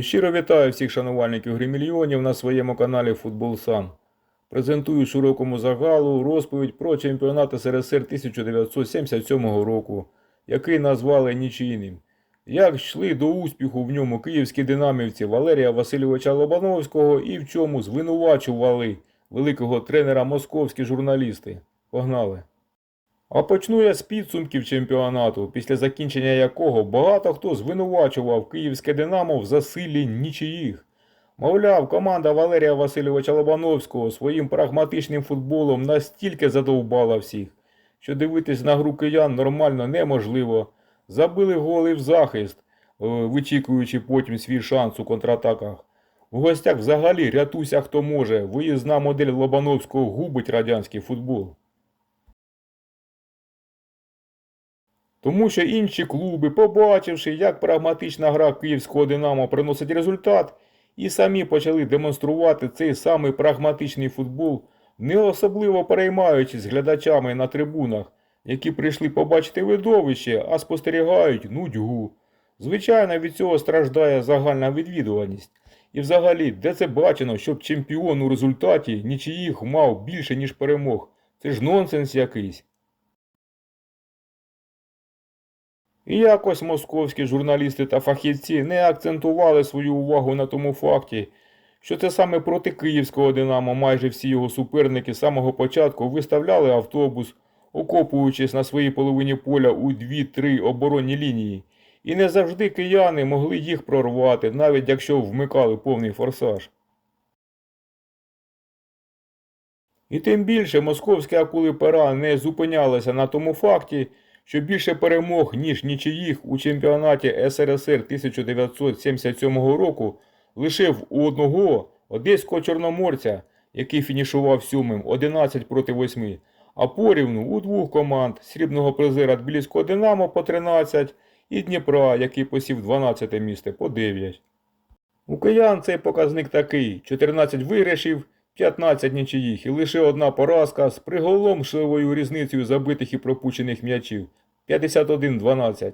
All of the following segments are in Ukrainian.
Щиро вітаю всіх шанувальників гри мільйонів на своєму каналі Футбол Сан. Презентую широкому загалу розповідь про чемпіонат СРСР 1977 року, який назвали нічийним. Як йшли до успіху в ньому київські динамівці Валерія Васильовича Лобановського і в чому звинувачували великого тренера московські журналісти. Погнали! А почну я з підсумків чемпіонату, після закінчення якого багато хто звинувачував київське Динамо в засиллі нічиїх. Мовляв, команда Валерія Васильовича Лобановського своїм прагматичним футболом настільки задовбала всіх, що дивитись на гру киян нормально неможливо. Забили голи в захист, е, вичікуючи потім свій шанс у контратаках. У гостях взагалі рятуйся хто може. Виїзна модель Лобановського губить радянський футбол. Тому що інші клуби, побачивши, як прагматична гра київського Динамо приносить результат, і самі почали демонструвати цей самий прагматичний футбол, не особливо переймаючись глядачами на трибунах, які прийшли побачити видовище, а спостерігають нудьгу. Звичайно, від цього страждає загальна відвідуваність. І взагалі, де це бачено, щоб чемпіон у результаті нічиїх мав більше, ніж перемог? Це ж нонсенс якийсь. Якось московські журналісти та фахівці не акцентували свою увагу на тому факті, що це саме проти київського Динамо майже всі його суперники з самого початку виставляли автобус, окопуючись на своїй половині поля у 2-3 оборонні лінії, і не завжди кияни могли їх прорвати, навіть якщо вмикали повний форсаж. І тим більше московські акули пера не зупинялися на тому факті, що більше перемог, ніж нічиїх у чемпіонаті СРСР 1977 року лишив у одного одеського чорноморця, який фінішував сьомим 11 проти 8, а порівну у двох команд срібного призера Тбіліського Динамо по 13 і Дніпра, який посів 12 місце по 9. У киян цей показник такий: 14 виграшів, 15 нічиїх і лише одна поразка з приголомшливою різницею забитих і пропущених м'ячів 51-12.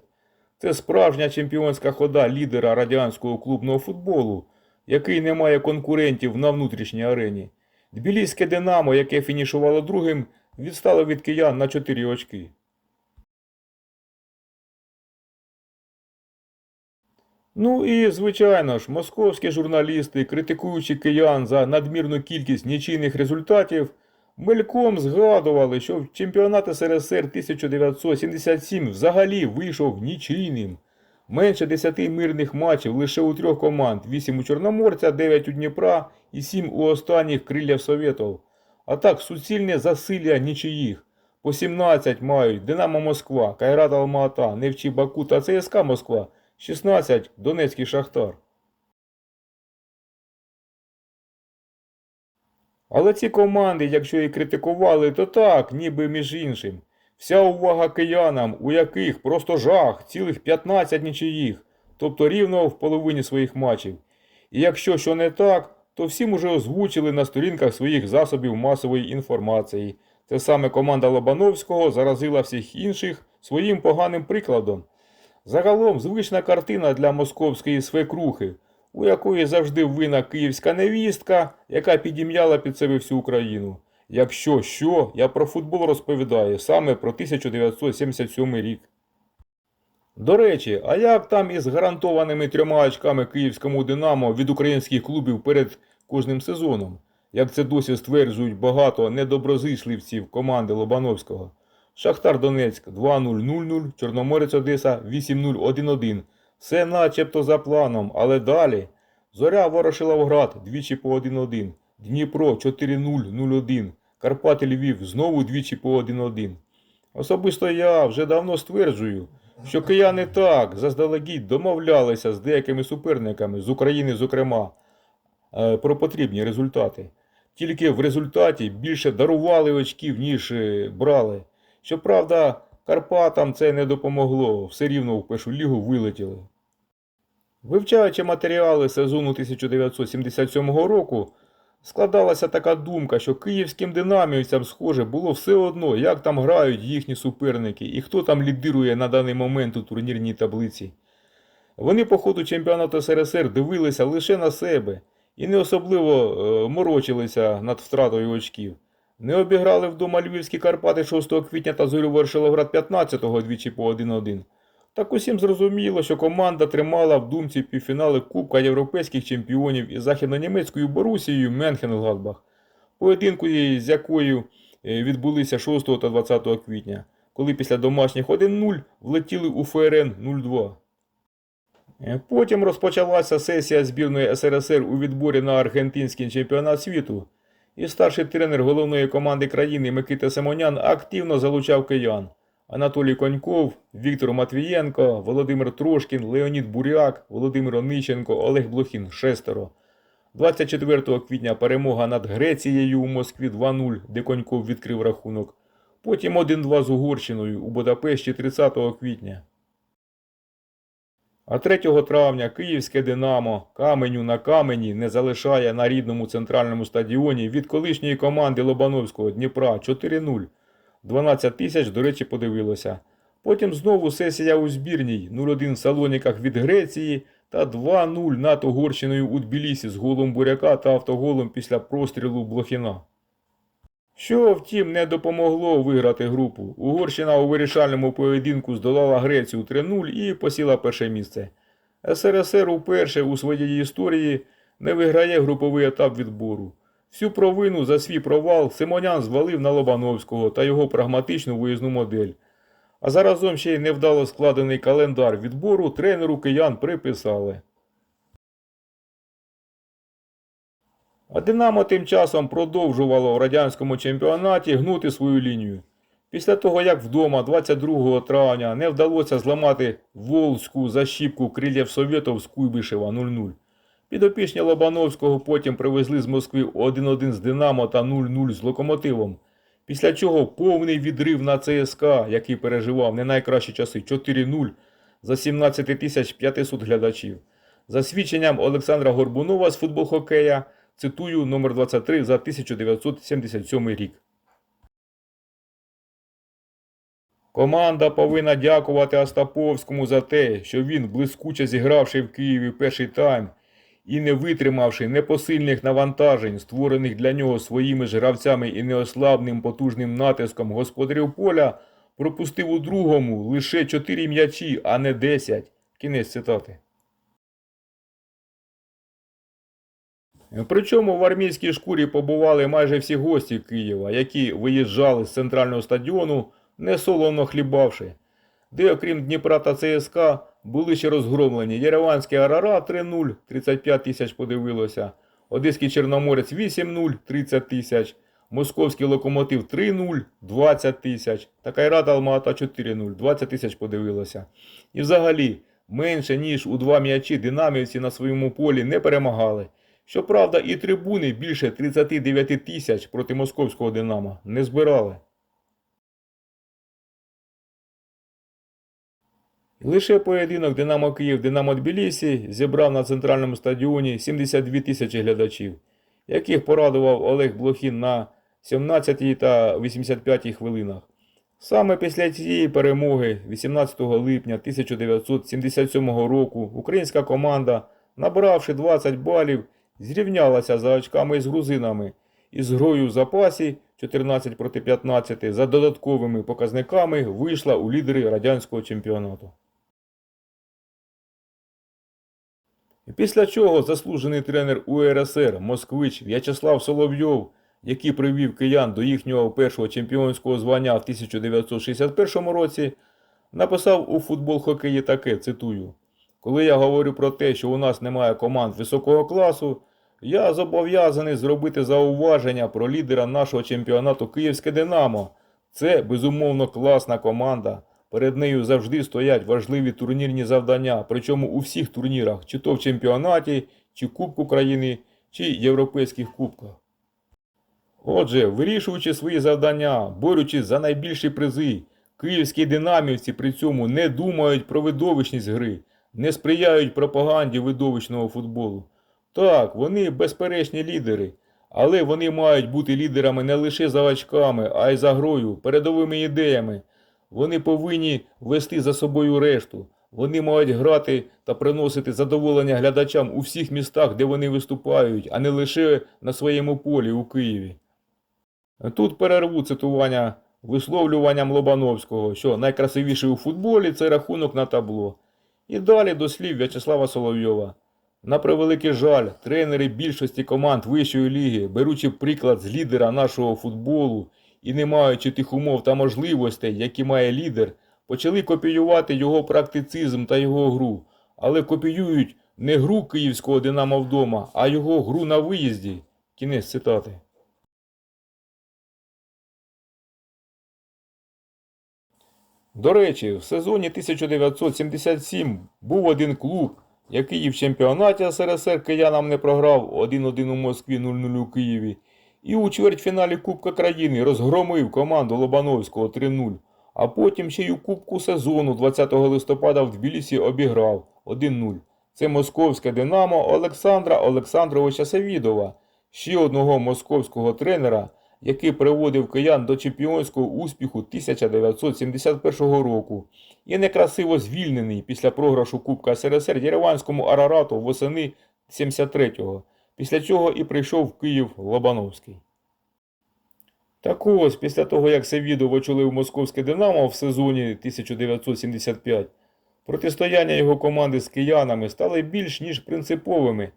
Це справжня чемпіонська хода лідера радянського клубного футболу, який не має конкурентів на внутрішній арені. Тбіліське Динамо, яке фінішувало другим, відстало від киян на 4 очки. Ну і, звичайно ж, московські журналісти, критикуючи киян за надмірну кількість нічийних результатів, мельком згадували, що в чемпіонат СРСР 1977 взагалі вийшов нічийним. Менше 10 мирних матчів лише у трьох команд: 8 у Чорноморця, 9 у Дніпра і 7 у останніх крилля Совєтов. А так суцільне засилля нічиїх. По 17 мають Динамо Москва, Кайрат Алма-Ата, Невчі Баку та ЦСКА Москва. 16 Донецький Шахтар. Але ці команди, якщо і критикували, то так, ніби між іншим. Вся увага киянам, у яких просто жах, цілих 15 нічиїх, тобто рівно в половині своїх матчів. І якщо що не так, то всім уже озвучили на сторінках своїх засобів масової інформації. Це саме команда Лобановського заразила всіх інших своїм поганим прикладом. Загалом звична картина для московської свекрухи, у якої завжди винна київська невістка, яка підім'яла під себе всю Україну. Якщо що, я про футбол розповідаю саме про 1977 рік. До речі, а як там із гарантованими трьома очками київському Динамо від українських клубів перед кожним сезоном, як це досі стверджують багато недоброзичливців команди Лобановського? Шахтар Донецьк 2-0-0-0, Чорноморець Одеса 8-0-1-1. Все начебто за планом, але далі. Зоря Ворошиловград двічі по 1-1. Дніпро 4-0-0-1. Карпати Львів знову двічі по 1-1. Особисто я вже давно стверджую, що кияни так заздалегідь домовлялися з деякими суперниками з України, зокрема, е, про потрібні результати. Тільки в результаті більше дарували очків, ніж е, брали. Щоправда, Карпатам це не допомогло, все рівно в першу лігу вилетіли. Вивчаючи матеріали сезону 1977 року, складалася така думка, що київським динамівцям, схоже, було все одно, як там грають їхні суперники і хто там лідирує на даний момент у турнірній таблиці. Вони по ходу чемпіонату СРСР дивилися лише на себе і не особливо е, морочилися над втратою очків. Не обіграли вдома Львівські Карпати 6 квітня та Зорю Вершиловград 15-го двічі по 1-1. Так усім зрозуміло, що команда тримала в думці півфінали Кубка європейських чемпіонів із західнонімецькою Борусією Менхенгладбах, поєдинку з якою е, відбулися 6 та 20 квітня, коли після домашніх 1-0 влетіли у ФРН 0-2. Е, Потім розпочалася сесія збірної СРСР у відборі на аргентинський чемпіонат світу, і старший тренер головної команди країни Микита Симонян активно залучав киян. Анатолій Коньков, Віктор Матвієнко, Володимир Трошкін, Леонід Буряк, Володимир Онищенко, Олег Блохін шестеро. 24 квітня перемога над Грецією у Москві 2-0, де Коньков відкрив рахунок. Потім 1-2 з Угорщиною у Будапешті 30 квітня. А 3 травня київське Динамо каменю на камені не залишає на рідному центральному стадіоні від колишньої команди Лобановського Дніпра 4-0. 12 тисяч, до речі, подивилося. Потім знову сесія у збірній 0-1 в Салоніках від Греції та 2-0 над Угорщиною у Тбілісі з голом Буряка та автоголом після прострілу Блохіна. Що, втім, не допомогло виграти групу. Угорщина у вирішальному поєдинку здолала Грецію 3-0 і посіла перше місце. СРСР уперше у своїй історії не виграє груповий етап відбору. Всю провину за свій провал Симонян звалив на Лобановського та його прагматичну виїзну модель. А заразом ще й невдало складений календар відбору тренеру киян приписали. А Динамо тим часом продовжувало в радянському чемпіонаті гнути свою лінію. Після того, як вдома 22 травня не вдалося зламати Волзьку защіпку крилів Совєтов з Куйбишева 0-0. Підопічні Лобановського потім привезли з Москви 1-1 з Динамо та 0-0 з Локомотивом. Після чого повний відрив на ЦСКА, який переживав не найкращі часи 4-0 за 17 тисяч 500 глядачів. За свідченням Олександра Горбунова з футбол хокея, цитую номер 23 за 1977 рік. Команда повинна дякувати Остаповському за те, що він, блискуче зігравши в Києві перший тайм і не витримавши непосильних навантажень, створених для нього своїми ж гравцями і неослабним потужним натиском господарів поля, пропустив у другому лише 4 м'ячі, а не 10. Кінець цитати. Причому в армійській шкурі побували майже всі гості Києва, які виїжджали з центрального стадіону, не солоно хлібавши, де, окрім Дніпра та ЦСКА, були ще розгромлені Єреванський Арара 3-0, 35 тисяч подивилося, Одеський Чорноморець 8-0, 30 тисяч, Московський Локомотив 3-0, 20 тисяч, та Кайрат Алмата 4-0, 20 тисяч подивилося. І взагалі, менше ніж у два м'ячі динамівці на своєму полі не перемагали. Щоправда, і трибуни більше 39 тисяч проти московського Динамо не збирали. Лише поєдинок Динамо Київ Динамо Тбілісі зібрав на центральному стадіоні 72 тисячі глядачів, яких порадував Олег Блохін на 17 та 85 хвилинах. Саме після цієї перемоги, 18 липня 1977 року, українська команда, набравши 20 балів, зрівнялася за очками з грузинами і з грою в запасі 14 проти 15 за додатковими показниками вийшла у лідери радянського чемпіонату. Після чого заслужений тренер УРСР Москвич В'ячеслав Соловйов, який привів киян до їхнього першого чемпіонського звання в 1961 році, написав у футбол хокеї таке, цитую: Коли я говорю про те, що у нас немає команд високого класу, я зобов'язаний зробити зауваження про лідера нашого чемпіонату Київське Динамо. Це безумовно класна команда. Перед нею завжди стоять важливі турнірні завдання, причому у всіх турнірах, чи то в чемпіонаті, чи Кубку країни, чи європейських кубках. Отже, вирішуючи свої завдання, борючись за найбільші призи, київські динамівці при цьому не думають про видовищність гри, не сприяють пропаганді видовищного футболу. Так, вони безперечні лідери, але вони мають бути лідерами не лише за очками, а й за грою, передовими ідеями. Вони повинні вести за собою решту, Вони мають грати та приносити задоволення глядачам у всіх містах, де вони виступають, а не лише на своєму полі у Києві. Тут перерву цитування висловлюванням Лобановського, що найкрасивіший у футболі це рахунок на табло. І далі до слів В'ячеслава Соловйова. На превеликий жаль, тренери більшості команд вищої ліги, беручи приклад з лідера нашого футболу і не маючи тих умов та можливостей, які має лідер, почали копіювати його практицизм та його гру, але копіюють не гру київського Динамо вдома, а його гру на виїзді. Кінець цитати. До речі, в сезоні 1977 був один клуб, який і в чемпіонаті СРСР киянам не програв 1-1 у Москві 0-0 у Києві, і у чвертьфіналі Кубка країни розгромив команду Лобановського 3-0, а потім ще й у Кубку сезону 20 листопада в Тбілісі обіграв 1-0. Це московське Динамо Олександра Олександровича Савідова, ще одного московського тренера, який приводив киян до чемпіонського успіху 1971 року і некрасиво звільнений після програшу Кубка СРСР Єреванському Арарату восени 73-го, після чого і прийшов в Київ Лобановський. Так ось, після того, як Савідов очолив московське Динамо в сезоні 1975, протистояння його команди з киянами стали більш ніж принциповими.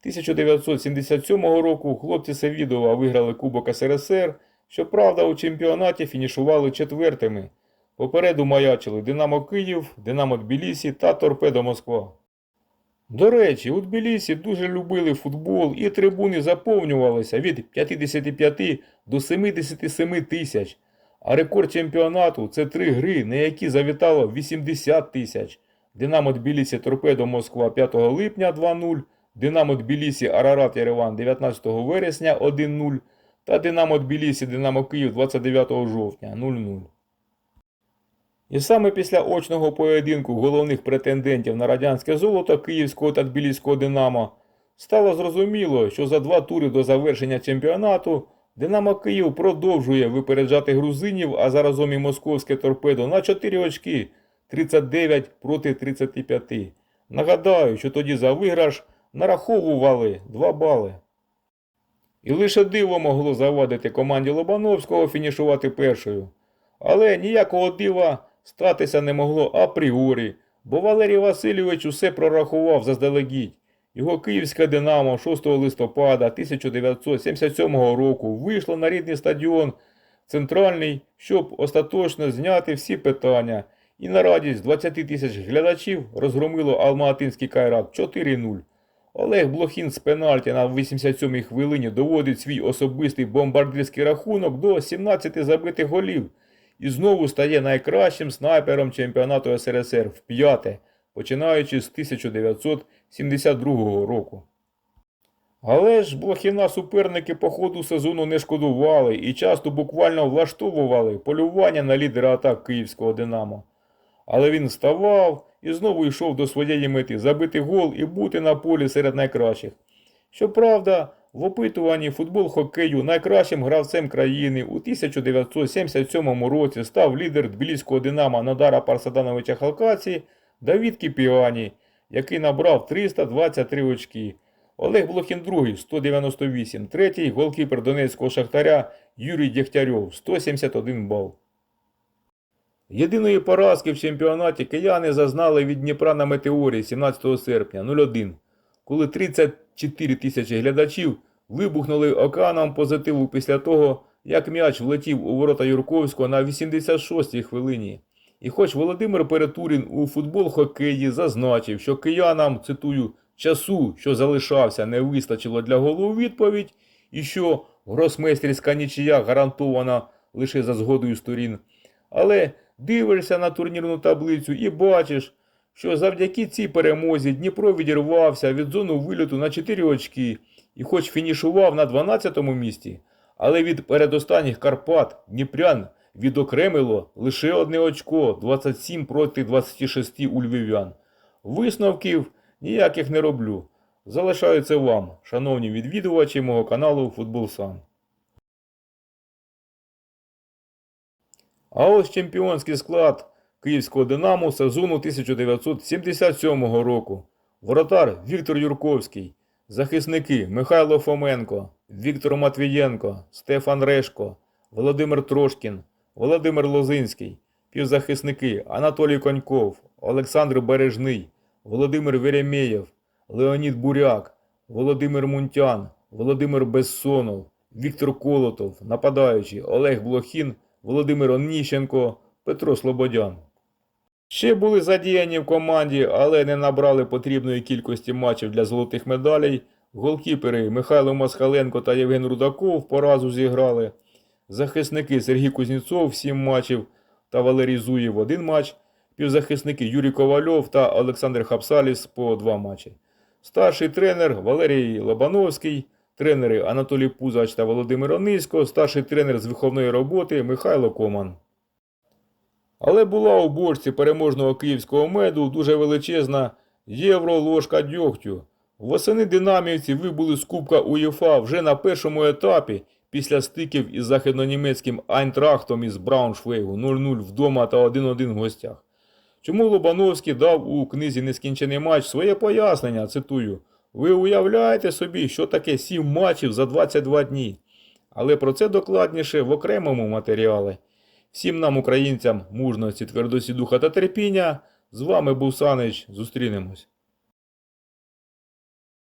1977 року хлопці Савідова виграли Кубок СРСР, щоправда, у чемпіонаті фінішували четвертими. Попереду маячили Динамо Київ, Динамо Тбілісі та Торпедо Москва. До речі, у Тбілісі дуже любили футбол і трибуни заповнювалися від 55 до 77 тисяч, а рекорд чемпіонату це три гри, на які завітало 80 тисяч. Динамо Тбілісі Торпедо Москва 5 липня 2-0, Динамо Тбілісі Арарат Єреван 19 вересня 1-0 та Динамо Тбілісі Динамо Київ 29 жовтня 0-0. І саме після очного поєдинку головних претендентів на радянське золото Київського та Тбіліського Динамо стало зрозуміло, що за два тури до завершення чемпіонату Динамо Київ продовжує випереджати грузинів, а заразом і московське торпедо на 4 очки 39 проти 35. Нагадаю, що тоді за виграш нараховували 2 бали. І лише диво могло завадити команді Лобановського фінішувати першою. Але ніякого дива статися не могло апріорі, бо Валерій Васильович усе прорахував заздалегідь. Його київське Динамо 6 листопада 1977 року вийшло на рідний стадіон центральний, щоб остаточно зняти всі питання. І на радість 20 тисяч глядачів розгромило Алматинський Кайрат 4-0. Олег Блохін з пенальті на 87-й хвилині доводить свій особистий бомбардирський рахунок до 17 забитих голів і знову стає найкращим снайпером чемпіонату СРСР в п'яте, починаючи з 1972 року. Але ж Блохіна суперники по ходу сезону не шкодували і часто буквально влаштовували полювання на лідера атак київського Динамо. Але він вставав і знову йшов до своєї мети забити гол і бути на полі серед найкращих. Щоправда, в опитуванні футбол хокею найкращим гравцем країни у 1977 році став лідер Тбіліського Динамо Нодара Парсадановича Халкаці Давід Кіпіані, який набрав 323 очки. Олег Блохін другий 198, третій голкіпер Донецького Шахтаря Юрій Дєхтярьов 171 бал. Єдиної поразки в чемпіонаті кияни зазнали від Дніпра на Метеорі 17 серпня 0-1, коли 34 тисячі глядачів вибухнули океаном позитиву після того, як м'яч влетів у ворота Юрковського на 86-й хвилині. І хоч Володимир Перетурін у футбол хокеї зазначив, що киянам, цитую, часу, що залишався, не вистачило для голу відповідь, і що гросмейстерська нічия гарантована лише за згодою сторін. Але дивишся на турнірну таблицю і бачиш, що завдяки цій перемозі Дніпро відірвався від зону вильоту на 4 очки і хоч фінішував на 12-му місці, але від передостанніх Карпат Дніпрян відокремило лише одне очко 27 проти 26 у львів'ян. Висновків ніяких не роблю. Залишаю це вам, шановні відвідувачі мого каналу Футбол Сан. А ось чемпіонський склад Київського Динамо сезону 1977 року. Воротар Віктор Юрковський. Захисники Михайло Фоменко, Віктор Матвієнко, Стефан Решко, Володимир Трошкін, Володимир Лозинський. Півзахисники Анатолій Коньков, Олександр Бережний, Володимир Веремєєв, Леонід Буряк, Володимир Мунтян, Володимир Безсонов, Віктор Колотов, нападаючий Олег Блохін, Володимир Оніщенко, Петро Слободян. Ще були задіяні в команді, але не набрали потрібної кількості матчів для золотих медалей. Голкіпери Михайло Москаленко та Євген Рудаков по разу зіграли. Захисники Сергій Кузнєцов 7 матчів та Валерій Зуєв 1 матч. Півзахисники Юрій Ковальов та Олександр Хапсаліс по 2 матчі. Старший тренер Валерій Лобановський, тренери Анатолій Пузач та Володимир Онисько, старший тренер з виховної роботи Михайло Коман. Але була у борці переможного київського меду дуже величезна євро-ложка дьогтю. Восени динамівці вибули з Кубка УЄФА вже на першому етапі після стиків із західнонімецьким Айнтрахтом із Брауншвейгу 0-0 вдома та 1-1 в гостях. Чому Лобановський дав у книзі Нескінчений матч своє пояснення, цитую, ви уявляєте собі, що таке 7 матчів за 22 дні. Але про це докладніше в окремому матеріалі. Всім нам, українцям, мужності, твердості духа та терпіння. З вами був Санич. Зустрінемось.